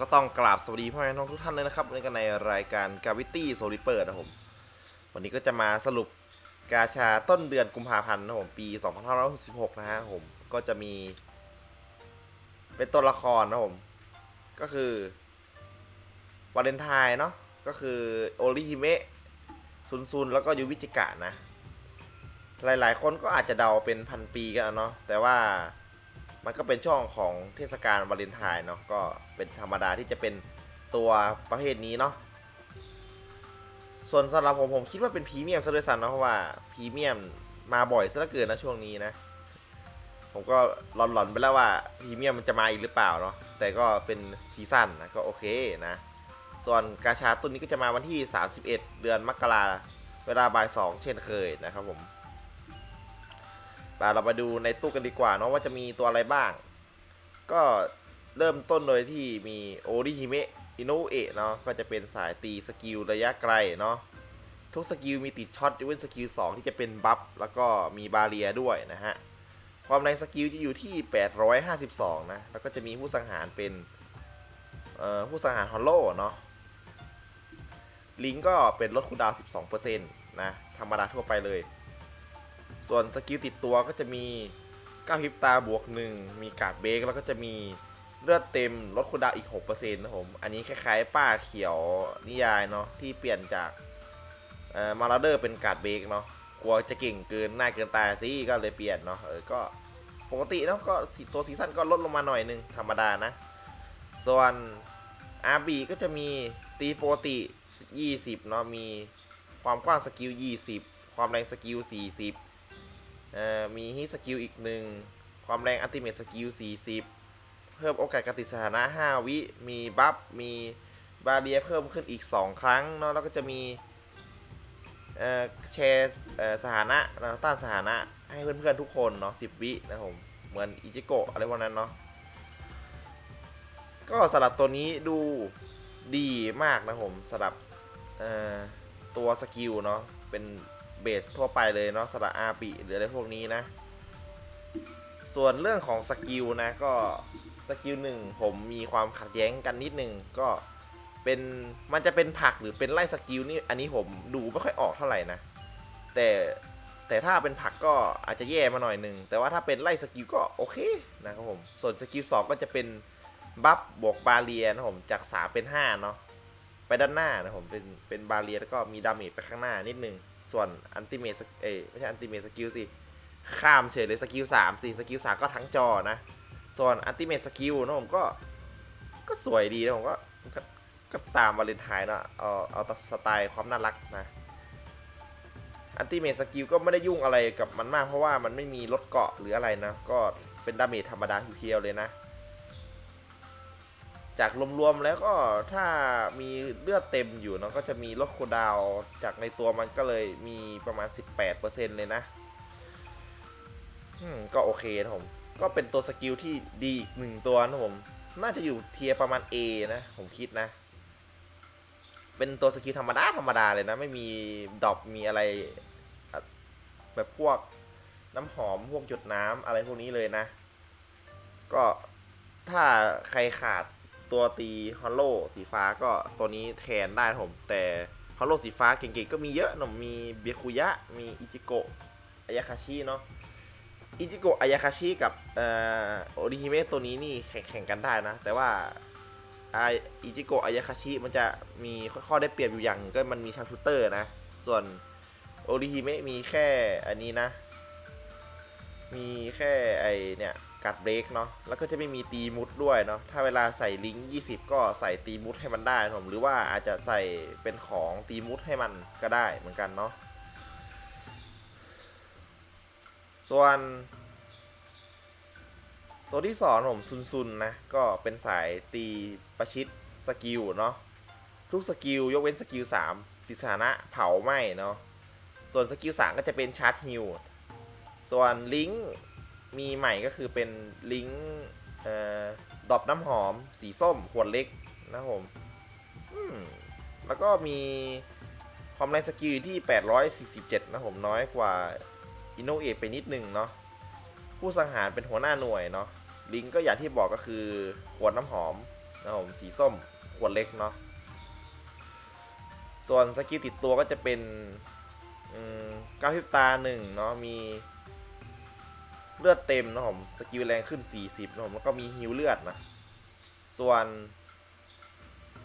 ก็ต้องกราบสวัสดีพ่อแม่น้องทุกท่านเลยนะครับในกันในรายการกาวิตี้โซลิเปอร์นะผมวันนี้ก็จะมาสรุปกาชาต้นเดือนกุมภาพันธ์นะผมปี 2566 นะฮะผมก็จะมี เป็นตัวละครนะผม ก็คือวาเลนไทน์เนาะก็คือโอริฮิเมะซุนซุนแล้วก็ยูวิจิกะนะ หลายๆ คนก็อาจจะเดาเป็นพันปีกันเนาะแต่ว่า มันก็เป็นช่วงของเทศกาลวาเลนไทน์เนาะก็เป็นธรรมดาที่จะเป็นตัวประเภทนี้เนาะส่วนสำหรับผมผมคิดว่าเป็นพรีเมียมซะด้วยซ้ำนะเพราะว่าพรีเมียมมาบ่อยซะเหลือเกินนะช่วงนี้นะ ผมก็หลอนๆไปแล้วว่าพรีเมียมมันจะมาอีกหรือเปล่าเนาะแต่ก็เป็นซีซั่นนะก็โอเคนะ ส่วนกาชาต้นนี้ก็จะมาวันที่ 31 เดือนมกราเวลาบ่ายสองเช่นเคยนะครับผม เรามาดูในตู้กันดีกว่าเนาะว่าจะมีตัวอะไรบ้าง ก็เริ่มต้นโดยที่มีโอริฮิเมะอิโนเอะเนาะก็จะเป็นสายตีสกิลระยะไกลเนาะทุกสกิลมีติดช็อตยกเว้นสกิล2ที่จะเป็นบัฟแล้วก็มีบาเรียด้วยนะฮะความแรงสกิลจะอยู่ที่ 852 นะ แล้วก็จะมีผู้สังหารเป็นผู้สังหารฮอลโลเนาะลิงก็เป็นลดคูลดาวน์12%นะ ธรรมดาทั่วไปเลย ส่วนสกิลติดตัวก็จะมีก้าวพริบตาบวกหนึ่งมีกาดเบรกแล้วก็จะมีเลือดเต็มลดคูลดาวอีก 6%นะผม อันนี้คล้ายๆ ป้าเขียวนิยายเนาะที่เปลี่ยนจากมาราเดอร์เป็นกาดเบรกเนาะกลัวจะเก่งเกินหน้าเกินตาสิก็เลยเปลี่ยนเนาะเออก็ปกติเนาะก็สิตัวซีซั่นก็ลดลงมาหน่อยหนึงธรรมดานะ ส่วนอาร์บีก็จะมีตีปกติ 20 เนาะมีความกว้างสกิล 20 ความแรงสกิล 40 มีฮิตสกิลอีกหนึ่งความแรงอัลติเมทสกิล 40 เพิ่มโอกาสการติดสถานะ 5 วิ มีบัฟ มีบาเรียเพิ่มขึ้นอีก 2 ครั้งเนาะแล้วก็จะมีแชร์สถานะต้านสถานะให้เพื่อนๆทุกคนเนาะ10 วินะครับผม เหมือนอิจิโกะอะไรพวกนั้นเนาะก็สำหรับตัวนี้ดูดีมากนะผมสำหรับตัวสกิลเนาะเป็น เบสทั่วไปเลยเนาะสระอาปิหรืออะไรพวกนี้นะ ส่วนเรื่องของสกิลนะก็สกิลหนึ่งผมมีความขัดแย้งกันนิดนึงก็เป็นมันจะเป็นผักหรือเป็นไล่สกิลนี่อันนี้ผมดูไม่ค่อยออกเท่าไหร่นะ แต่แต่ถ้าเป็นผักก็อาจจะแย่มาหน่อยหนึ่งแต่ว่าถ้าเป็นไล่สกิลก็โอเคนะครับผมส่วนสกิลสองก็จะเป็นบัฟบวกบาเรียนะผมจาก3เป็น5เนาะไปด้านหน้านะผมเป็นเป็นบาเรียแล้วก็มีดาเมจไปข้างหน้านิดนึง ส่วนอันติเมตเอ้ไม่ใช่อันติเมตสกิลสิ ข้ามเฉยเลยสกิลสามสิสกิลสามก็ทั้งจอนะ ส่วนอันติเมตสกิลนะผมก็ ก็สวยดีนะผมก็ก็ตามวาเลนไทน์เนอะเอาเอาสไตล์ความน่ารักนะอันติเมตสกิลก็ไม่ได้ยุ่งอะไรกับมันมากเพราะว่ามันไม่มีลดเกาะหรืออะไรนะ ก็เป็นดาเมจธรรมดาเพียวเลยนะ จากรวมๆแล้วก็ถ้ามีเลือดเต็มอยู่เนาะก็จะมีลดคูลดาวจากในตัวมันก็เลยมีประมาณ 18%เลยนะก็โอเคนะผม ก็เป็นตัวสกิลที่ดีอีกหนึ่งตัวนะผม น่าจะอยู่เทียประมาณ A นะ ผมคิดนะ เป็นตัวสกิลธรรมดาธรรมดาเลยนะ ไม่มีดอปมีอะไร แบบพวกน้ำหอมพวกจุดน้ำอะไรพวกนี้เลยนะ ก็ถ้าใครขาด ตัวตีฮอลโลสีฟ้าก็ตัวนี้แทนได้ผม แต่ฮอลโลสีฟ้าเก่งๆก็มีเยอะน่อยมีเบียคุยะ มีอิจิโกะอายาคาชิเนาะอิจิโกะอายาคาชิกับโอริฮิเมะตัวนี้นี่แข่งกันได้นะ แต่ว่าอิจิโกะอายาคาชิมันจะมีข้อได้เปรียบอยู่อย่างหนึ่งก็มันมีชาร์ชูเตอร์นะ ส่วนโอริฮิเมะมีแค่อันนี้นะ มีแค่ไอเนี่ย กัดเบรกเนาะแล้วก็จะไม่มีตีมุดด้วยเนาะถ้าเวลาใส่ลิงก์20 ก็ใส่ตีมุดให้มันได้ผมหรือว่าอาจจะใส่เป็นของตีมุดให้มันก็ได้เหมือนกันเนาะส่วนตัวที่สองผมซุนซุนนะก็เป็นสายตีประชิดสกิลเนาะทุกสกิลยกเว้นสกิล3ติสถานะเผาไหม้เนาะส่วนสกิล3ก็จะเป็นชาร์จฮิลส่วนลิงก์ มีใหม่ก็คือเป็นลิงก์ดอบน้ำหอม สีส้มขวดเล็กนะครับผมมแล้วก็มีความแรงสกิลอยู่ที่ 847 นะผมน้อยกว่าอินโนเอะไปนิดนึงเนาะผู้สังหารเป็นหัวหน้าหน่วยเนาะลิงก์ก็อย่างที่บอกก็คือขวดน้ำหอมนะครับผมสีส้มขวดเล็กเนาะส่วนสกิลติดตัวก็จะเป็นก้าวพิบตาหนึ่งเนาะมี เลือดเต็มนะผมสกิลแรงขึ้น 40นะผมแล้วก็มีฮิวเลือดนะ ส่วน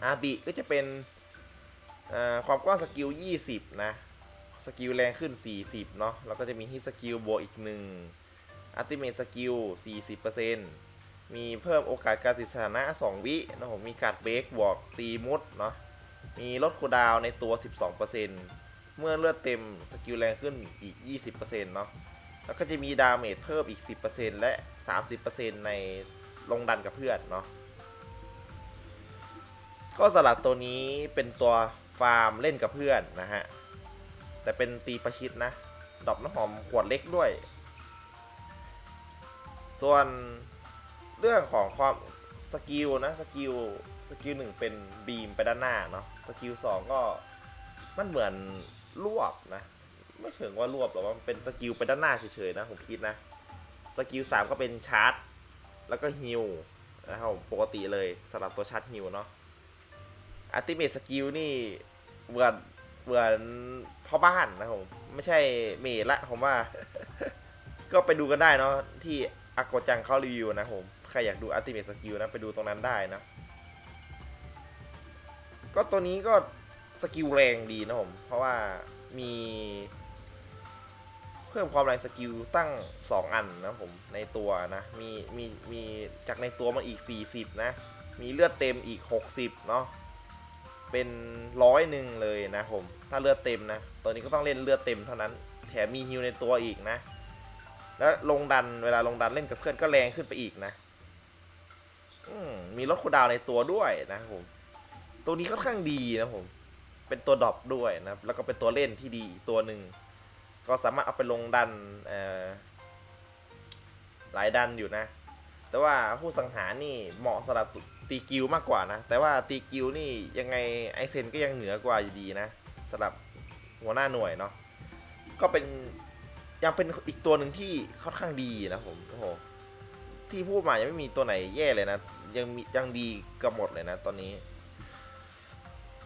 อาบิก็จะเป็นความกว้างสกิล 20 นะ สกิลแรงขึ้น 40 เนาะแล้วก็จะมีฮิตสกิลบวกอีกหนึ่งอัติเมตสกิล 40%มีเพิ่มโอกาสการติดสถานะ 2 วินะผมมีการเบรกบวกตีมุดเนาะมีลดคูดาวในตัว 12%เมื่อเลือดเต็มสกิลแรงขึ้นอีก 20%เนาะ แล้วก็จะมีดาเมจเพิ่มอีก 10%และ 30%ในลงดันกับเพื่อนเนาะก็สลับตัวนี้เป็นตัวฟาร์มเล่นกับเพื่อนนะฮะ แต่เป็นตีประชิดนะ ดอกน้ำหอมขวดเล็กด้วย ส่วนเรื่องของความสกิลนะสกิลสกิลหนึ่งเป็นบีมไปด้านหน้าเนาะสกิลสองก็มันเหมือนรวบนะ ไม่เชิงว่ารวบหรอกว่ามันเป็นสกิลไปด้านหน้าเฉยๆนะผมคิดนะสกิลสามก็เป็นชาร์จ แล้วก็ฮิลนะครับปกติเลยสำหรับตัวชาร์จฮิลเนาะอัติเมตสกิลนี่เหมือนเหมือนพ่อบ้านนะผมไม่ใช่เมดละผมว่า ก็ไปดูกันได้เนาะที่อากจังเขารีวิวนะผมใครอยากดูอัติเมตสกิลนะไปดูตรงนั้นได้นะ ก็ตัวนี้ก็สกิลแรงดีนะผมเพราะว่ามี เพิ่มความแรงสกิลตั้ง 2 อันนะผมในตัวนะมีมีมีจากในตัวมาอีก 40 นะ มีเลือดเต็มอีก 60 เนาะเป็นร้อยหนึ่งเลยนะผม ถ้าเลือดเต็มนะตอนนี้ก็ต้องเล่นเลือดเต็มเท่านั้น แถมมีฮิวในตัวอีกนะ แล้วลงดันเวลาลงดันเล่นกับเพื่อนก็แรงขึ้นไปอีกนะมมีลดคูดาวในตัวด้วยนะผม ตัวนี้ค่อนข้างดีนะผม เป็นตัวดรอปด้วยนะ แล้วก็เป็นตัวเล่นที่ดีตัวหนึ่ง ก็สามารถเอาไปลงดันหลายดันอยู่นะ แต่ว่าผู้สังหารนี่เหมาะสำหรับตีกิลมากกว่านะ แต่ว่าตีกิลนี่ยังไงไอเซนก็ยังเหนือกว่าอยู่ดีนะสำหรับหัวหน้าหน่วยเนาะ ก็เป็นยังเป็นอีกตัวหนึ่งที่ค่อนข้างดีนะผมโอ้โหที่พูดมายังไม่มีตัวไหนแย่เลยนะ ยังมียังดีกับหมดเลยนะตอนนี้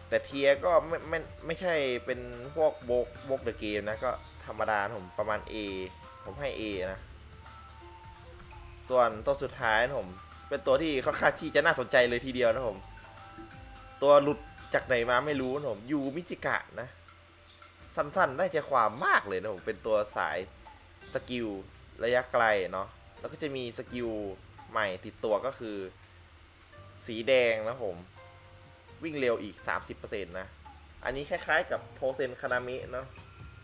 แต่เทียก็ไม่ไม่ไม่ใช่เป็นพวกโบกโบกเดอะเกมนะ ก็ธรรมดาผมประมาณ A ผมให้ A นะ ส่วนตัวสุดท้ายนะผม เป็นตัวที่ค่อนข้างที่จะน่าสนใจเลยทีเดียวนะผม ตัวหลุดจากไหนมาไม่รู้นะผมยูมิจิกะนะ สั้นๆได้ใจความมากเลยนะผม เป็นตัวสายสกิลระยะไกลเนาะแล้วก็จะมีสกิลใหม่ติดตัวก็คือ สีแดงนะผม วิ่งเร็วอีก 30%นะ อันนี้คล้ายๆกับโพเซนคานาเมะเนาะ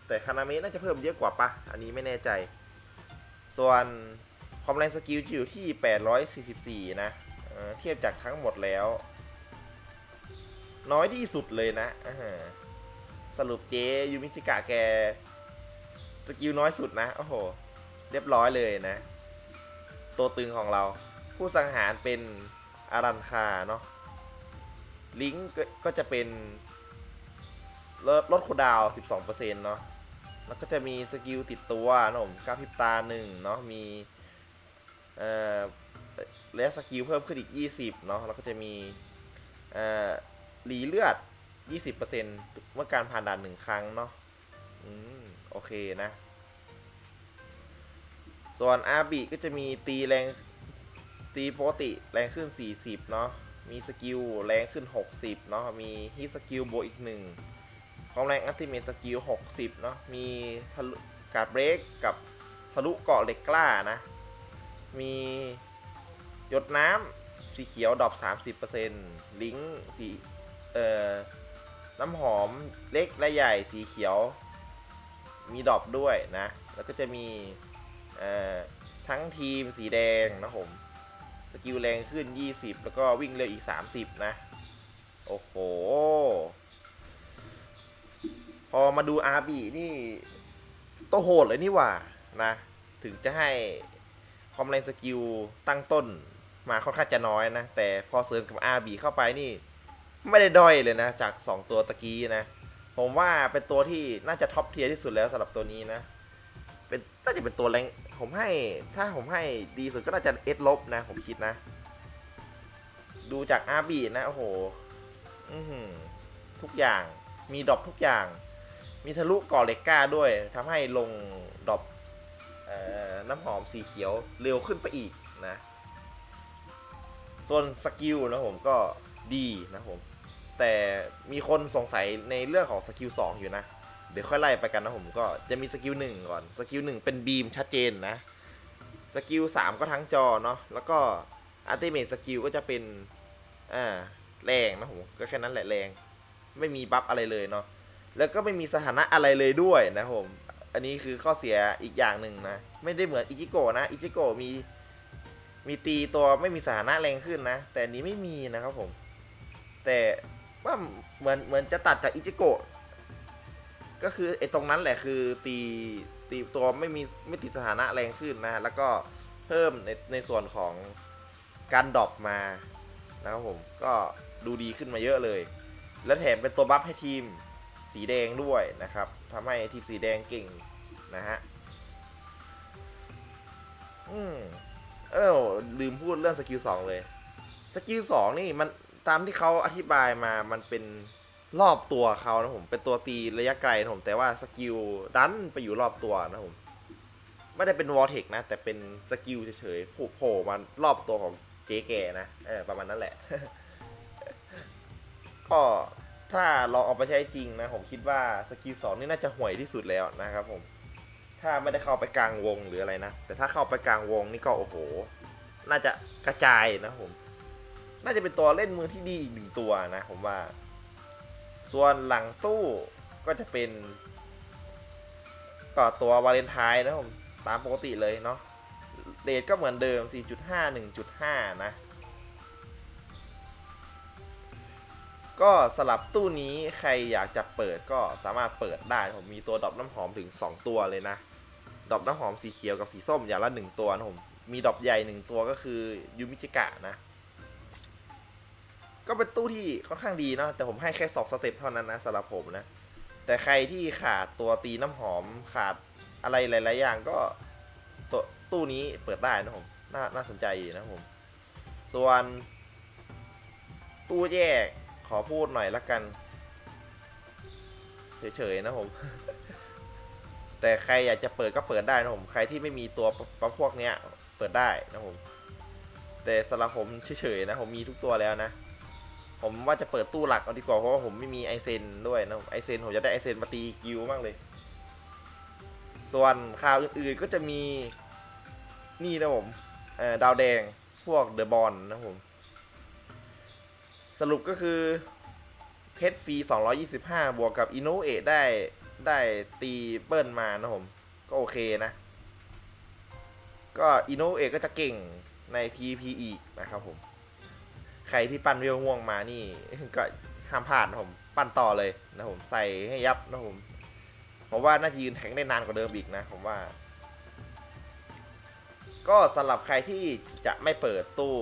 แต่คานาเมะน่าจะเพิ่มเยอะกว่าปะ อันนี้ไม่แน่ใจ ส่วนความแรงสกิลจะอยู่ที่ 844 นะเอ่อเทียบจากทั้งหมดแล้ว น้อยที่สุดเลยนะอ่าฮะสรุปเจยูมิจิกะแก สกิลน้อยสุดนะ โอ้โห เรียบร้อยเลยนะ ตัวตึงของเรา ผู้สังหารเป็นอารันคาเนาะ ลิงก์ก็จะเป็นลดลดคูดาวน์12%เนาะ แล้วก็จะมีสกิลติดตัวนะผมกราพิบตาหนึ่งเนาะ มีเอ่อและสกิลเพิ่มขึ้นอีก 20 เนาะ แล้วก็จะมีเอ่อรีเลือด 20%เมื่อการผ่านด่านหนึ่งครั้งเนาะ อืม โอเคนะ ส่วนอาบิก็จะมีตีแรงตีปกติแรงขึ้น 40 เนาะ มีสกิลแรงขึ้น 60 เนาะ มีฮิตสกิลบวกอีกหนึ่งความแรงอัลติเมทสกิล 60 เนาะ มีทะลุการดเบรกกับทะลุเกาะเหล็กกล้านะ มีหยดน้ำสีเขียวดรอป30%ลิงก์สีเอ่อน้ำหอมเล็กและใหญ่สีเขียว มีดรอปด้วยนะ แล้วก็จะมีเอ่อทั้งทีมสีแดงนะผม สกิลแรงขึ้น 20 แล้วก็วิ่งเร็วอีก 30 นะ โอ้โห พอมาดูอาบีนี่โตโหดเลยนี่ว่านะ ถึงจะให้ความแรงสกิลตั้งต้นมาค่อนข้างจะน้อยนะ แต่พอเสริมกับอาบีเข้าไปนี่ ไม่ได้ด้อยเลยนะ จาก 2 ตัวตะกี้นะ ผมว่าเป็นตัวที่น่าจะท็อปเทียร์ที่สุดแล้วสำหรับตัวนี้นะ เป็นน่าจะเป็นตัวแรง ผมให้ถ้าผมให้ดีสุดก็น่าจะเอสลบนะ ผมคิดนะ ดูจากอาบีนะโอ้โหทุกอย่างมีดรอปทุกอย่าง มีทะลุก่อเหล็กก้าด้วยทำให้ลงดรอปน้ำหอมสีเขียวเร็วขึ้นไปอีกนะ ส่วนสกิลนะผมก็ดีนะผม แต่มีคนสงสัยในเรื่องของสกิล2อยู่นะ เดี๋ยวค่อยไล่ไปกันนะผมก็จะมีสกิลหนึ่งก่อนสกิลหนึ่งเป็นบีมชัดเจนนะสกิลสามก็ทั้งจอเนาะแล้วก็อัลติเมทสกิลก็จะเป็นอ่าแรงนะผมก็แค่นั้นแหละแรง ไม่มีบัฟอะไรเลยเนาะแล้วก็ไม่มีสถานะอะไรเลยด้วยนะผมอันนี้คือข้อเสียอีกอย่างหนึ่งนะ ไม่ได้เหมือนอิจิโกะนะอิจิโกะมีมีตีตัวไม่มีสถานะแรงขึ้นนะ แต่นนี้ไม่มีนะครับผม แต่ว่าเหมือนเหมือนจะตัดจากอิจิโกะ ก็คือไอ้ตรงนั้นแหละคือตีตีตัวไม่มีไม่ติดสถานะแรงขึ้นนะ แล้วก็เพิ่มในในส่วนของการดรอปมานะครับผมก็ดูดีขึ้นมาเยอะเลย และแถมเป็นตัวบัฟให้ทีมสีแดงด้วยนะครับทำให้ทีมสีแดงเก่งนะฮะอืมเออลืมพูดเรื่องสกิลสองเลย สกิลสองนี่มันตามที่เขาอธิบายมามันเป็น รอบตัวเขานะผมเป็นตัวตีระยะไกลนะผม แต่ว่าสกิลดันไปอยู่รอบตัวนะผม ไม่ได้เป็นวอร์เทกนะ แต่เป็นสกิลเฉยๆโผล่โผล่มารอบตัวของเจ๊แกนะเออประมาณนั้นแหละ ก็ถ้าลองเอาไปใช้จริงนะ ผมคิดว่าสกิลสองนี่น่าจะห่วยที่สุดแล้วนะครับผม ถ้าไม่ได้เข้าไปกลางวงหรืออะไรนะ แต่ถ้าเข้าไปกลางวงนี่ก็โอ้โห น่าจะกระจายนะผม น่าจะเป็นตัวเล่นมือที่ดีอีกหนึ่งตัวนะ ผมว่า ส่วนหลังตู้ก็จะเป็น ก็ตัววาเลนไทน์นะผมตามปกติเลยเนาะเรทก็เหมือนเดิม 4.5 1.5 นะ ก็สลับตู้นี้ใครอยากจะเปิดก็สามารถเปิดได้ ผมมีตัวดอกน้ำหอมถึง 2 ตัวเลยนะดอกน้ำหอมสีเขียวกับสีส้มอย่างละ 1 ตัวนะผม มีดอกใหญ่ 1 ตัวก็คือยูมิจิกะนะ ก็เป็นตู้ที่ค่อนข้างดีเนาะแต่ผมให้แค่สองสเต็ปเท่านั้นนะสำหรับผมนะ แต่ใครที่ขาดตัวตีน้ำหอมขาดอะไรหลาย ๆ อย่างก็ตัวตู้นี้เปิดได้นะผมน่าน่าสนใจนะผม ส่วนตู้แยกขอพูดหน่อยละกัน เฉย ๆ นะผม แต่ใครอยากจะเปิดก็เปิดได้นะผม ใครที่ไม่มีตัวประพวกเนี้ย เปิดได้นะผม แต่สำหรับผมเฉย ๆ นะผมมีทุกตัวแล้วนะ ผมว่าจะเปิดตู้หลักเอาดีกว่าเพราะว่าผมไม่มีไอเซนด้วยนะไอเซนผมจะได้ไอเซนมาตีกิวมากเลย ส่วนข่าวอื่นๆก็จะมีนี่นะผมดาวแดงพวกเดอะบอลนะผม สรุปก็คือเพชรฟรี 225 บวกกับอินโนเอได้ได้ตีเปิ้ลมานะผม ก็โอเคนะ ก็อินโนเอก็จะเก่งใน PVP อีนะครับผม ใครที่ปั้นเวลม่วงมานี่ ก็ห้ามพลาดนะผมปั้นต่อเลยนะผมใส่ให้ยับนะผมผมว่าน่าจะยืนแข็งได้นานกว่าเดิมอีกนะผมว่า ก็สำหรับใครที่จะไม่เปิดตู้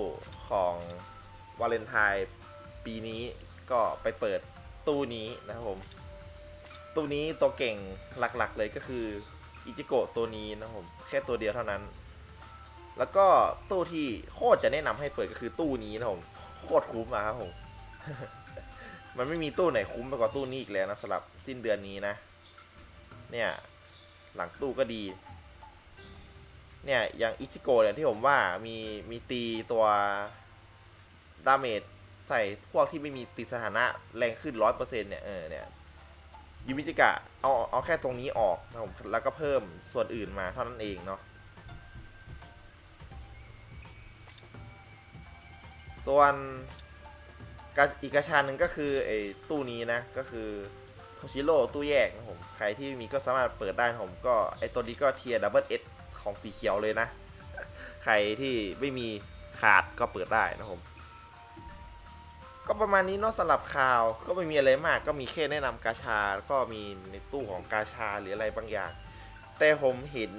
ของวาเลนไทน์ปีนี้ก็ไปเปิดตู้นี้นะครับผม ตู้นี้ตัวเก่งหลักๆเลยก็คืออิจิโกะตัวนี้นะครับผมแค่ตัวเดียวเท่านั้น แล้วก็ตู้ที่โคตรจะแนะนำให้เปิดก็คือตู้นี้นะผม โคตรคุ้มอะครับผม มันไม่มีตู้ไหนคุ้มไปกว่าตู้นี้อีกแล้วนะสำหรับสิ้นเดือนนี้นะ เนี่ย หลังตู้ก็ดี เนี่ยอย่างอิชิโกะเนี่ยที่ผมว่ามีมีตีตัวดาเมจใส่พวกที่ไม่มีติดสถานะแรงขึ้นร้อยเปอร์เซ็นต์เนี่ยเออเนี่ยยูมิจิกะเอาเอาแค่ตรงนี้ออกนะผมแล้วก็เพิ่มส่วนอื่นมาเท่านั้นเองเนาะ ส่วนอีกกระชาหนึ่งก็คือไอ้ตู้นี้นะก็คือโทชิโร่ตู้แยกนะผมใครที่มีก็สามารถเปิดได้ผมก็ไอ้ตัวนี้ก็เทียร์ดับเบิลเอของสีเขียวเลยนะ ใครที่ไม่มีขาดก็เปิดได้นะผมก็ประมาณนี้เนาะสำหรับข่าวก็ไม่มีอะไรมาก ก็มีแค่แนะนำกาชาแล้วก็มีในตู้ของกาชาหรืออะไรบางอย่าง แต่ผมเห็น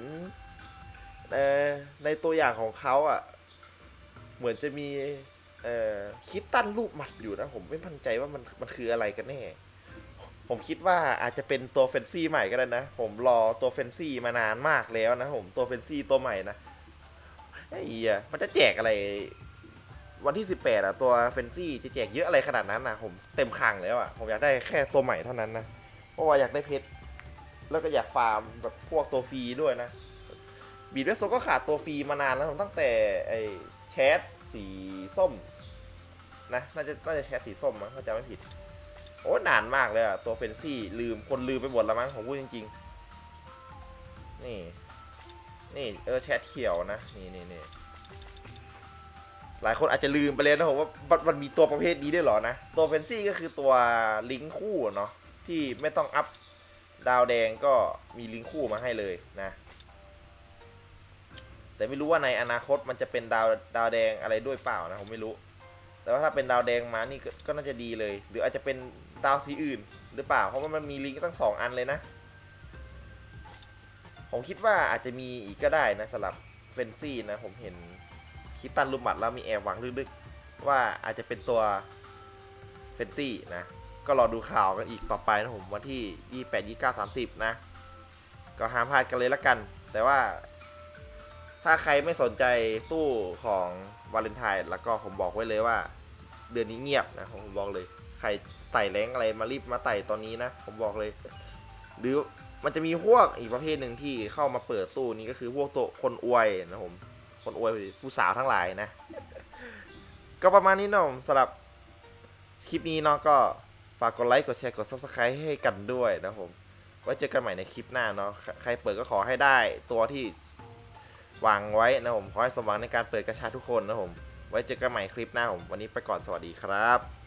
ในตัวอย่างของเขาอะ เหมือนจะมี เอ่อคิดตั้นรูปหมัดอยู่นะ ผมไม่มั่นใจว่ามันมันคืออะไรกันแน่ ผมคิดว่าอาจจะเป็นตัวเฟนซี่ใหม่ก็ได้นะ ผมรอตัวเฟนซี่มานานมากแล้วนะผมตัวเฟนซี่ตัวใหม่นะไอ้เหี้ยมันจะแจกอะไร วันที่18อะตัวเฟนซี่จะแจกเยอะอะไรขนาดนั้นนะผมเต็มคังแล้วอะผมอยากได้แค่ตัวใหม่เท่านั้นนะเพราะว่าอยากได้เพชรแล้วก็อยากฟาร์มแบบพวกตัวฟรีด้วยนะบีดเวสโซก็ขาดตัวฟรีมานานแล้วผมตั้งแต่ไอ้แชทสีส้ม นะน่าจะน่าจะแชทสีส้มมั้งถ้าจำไม่ผิด โอ้นานมากเลยอะตัวเฟนซี่ลืมคนลืมไปหมดแล้วมั้งผมพูดจริงๆ นี่ นี่เออแชทเขียวนะนี่นี่นี่หลายคนอาจจะลืมไปเลยนะผมว่ามันมีตัวประเภทนี้ด้วยหรอนะ ตัวเฟนซี่ก็คือตัวลิงก์คู่เนาะที่ไม่ต้องอัพดาวแดงก็มีลิงก์คู่มาให้เลยนะแต่ไม่รู้ว่าในอนาคตมันจะเป็นดาวดาวแดงอะไรด้วยเปล่านะผมไม่รู้ แต่ว่าถ้าเป็นดาวแดงมานี่ก็น่าจะดีเลย หรืออาจจะเป็นดาวสีอื่น หรือเปล่า เพราะว่ามันมีลิงก์ตั้งสองอันเลยนะ ผมคิดว่าอาจจะมีอีกก็ได้นะสำหรับเฟนซี่นะ ผมเห็นคิดตันลุมหมัดแล้วมีแอบหวังลึกๆ ว่าอาจจะเป็นตัวเฟนซี่นะ ก็รอดูข่าวกันอีกต่อไปนะผมวันที่ 28 29 30 นะ ก็ห้ามพลาดกันเลยละกัน แต่ว่า ถ้าใครไม่สนใจตู้ของวาเลนไทน์แล้วก็ผมบอกไว้เลยว่า เดือนนี้เงียบนะผมบอกเลย ใครไต่แรงอะไรมารีบมาไต่ตอนนี้นะ ผมบอกเลย หรือมันจะมีพวกอีกประเภทหนึ่งที่เข้ามาเปิดตู้นี้ก็คือพวกตัวคนอวยนะผมคนอวยผู้สาวทั้งหลายนะ ก็ประมาณนี้เนาะสำหรับคลิปนี้เนาะก็ฝากกดไลค์กดแชร์กด subscribe ให้กันด้วยนะผมไว้เจอกันใหม่ในคลิปหน้าเนาะใครเปิดก็ขอให้ได้ตัวที่ วางไว้นะผมขอให้สมหวังในการเปิดกระชาทุกคนนะผม ไว้เจอกันใหม่คลิปหน้าผม วันนี้ไปก่อนสวัสดีครับ